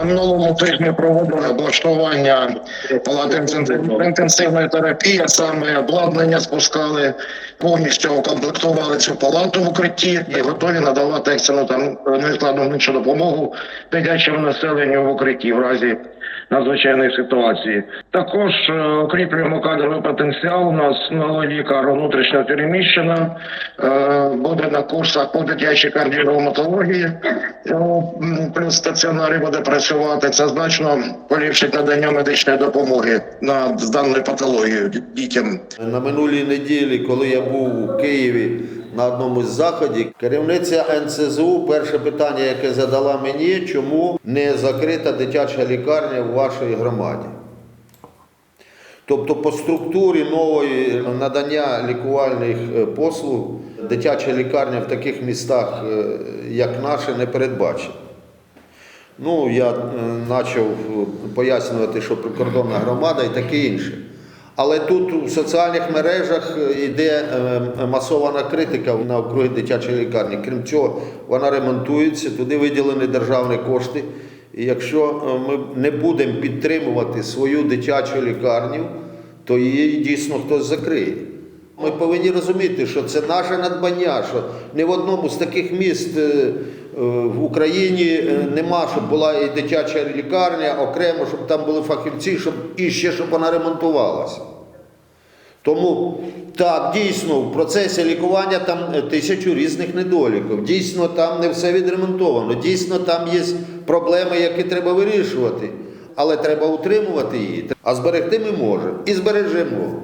На минулому тижні проводили облаштування палати інтенсивної терапії, саме обладнання спускали, повністю укомплектували цю палату в укритті і готові надавати екстрену там невідкладну медичну допомогу дитячому населенню в укритті в разі надзвичайної ситуації. Також е, укріплюємо кадровий потенціал. У нас нова лікар внутрішньо переміщена, е, буде на курсах по дитячій кардіоревматології, е, плюс стаціонарі буде працювати. Це значно поліпшить надання медичної допомоги на з даною патологією дітям. На минулій неділі, коли я був у Києві на одному з заходів, керівниця НСЗУ перше питання, яке задала мені, чому не закрита дитяча лікарня в вашій громаді. Тобто по структурі нової надання лікувальних е, послуг дитяча лікарня в таких містах, е, як наше, не передбачена. Ну, я е, почав е, пояснювати, що прикордонна громада і таке інше. Але тут в соціальних мережах е, йде е, масована критика на округи дитячої лікарні. Крім цього, вона ремонтується, туди виділені державні кошти. І якщо е, ми не будемо підтримувати свою дитячу лікарню, то її дійсно хтось закриє. Ми повинні розуміти, що це наше надбання, що ні в одному з таких міст е, е, в Україні е, нема, щоб була і дитяча лікарня окремо, щоб там були фахівці, щоб і ще щоб вона ремонтувалася. Тому так, дійсно, в процесі лікування там тисячу різних недоліків. Дійсно, там не все відремонтовано. Дійсно, там є проблеми, які треба вирішувати. Але треба утримувати її. А зберегти ми можемо і збережемо.